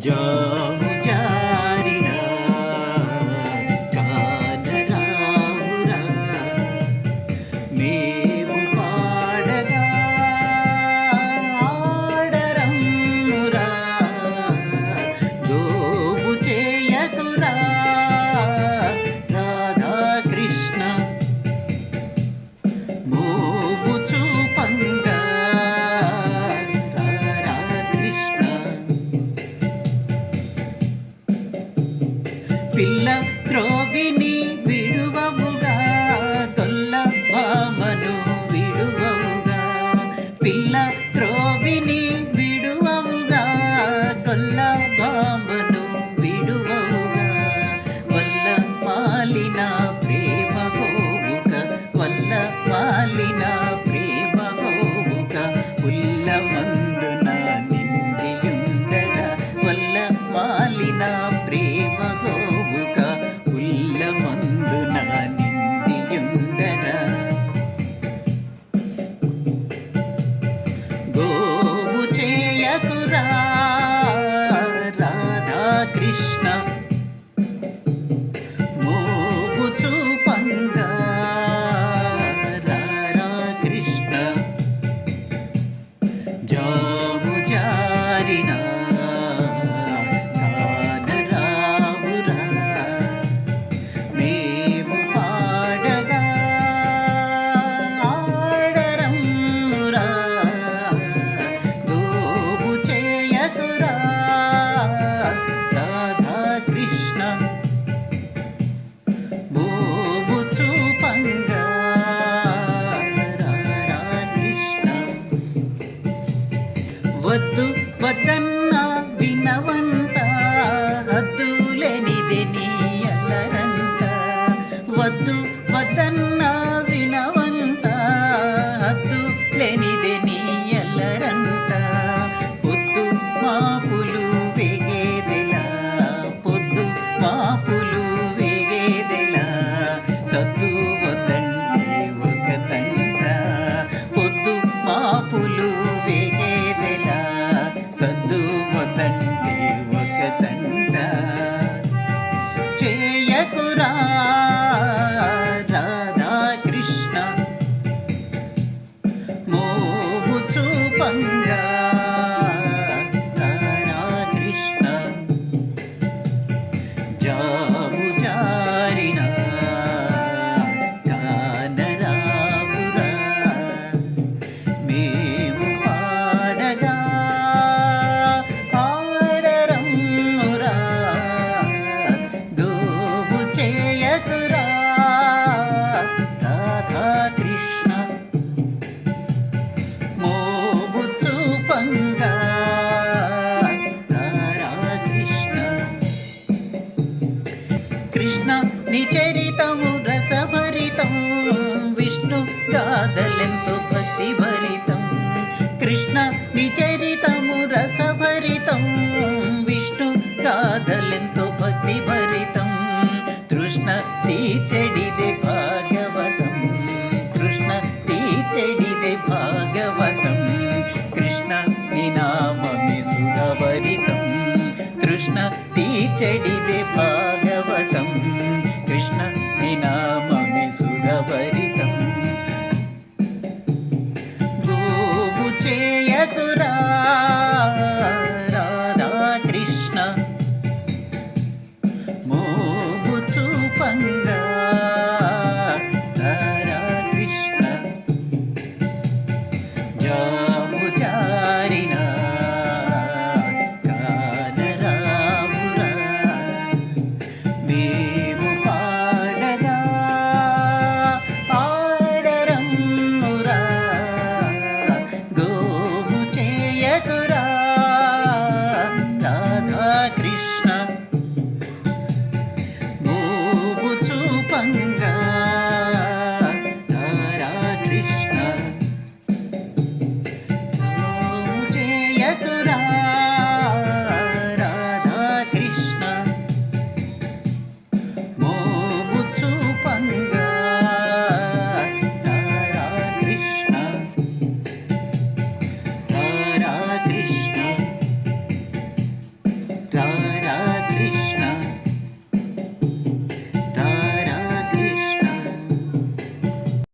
Joe. పిల్ల త్రోవిని విడువముగా దొల్ల భామను విడువముగా పిల్ల throw ಒತ್ತು కృష్ణ నిచరితము రసభరితము విష్ణు గాథలెంతో భక్తి భరితం కృష్ణ నిచరితము రసభరితం. విష్ణు గాథలెంతో భక్తి భరితం తృష్ణ తీర్చెడిదే భాగవతం. కృష్ణ నినామమి సురవరి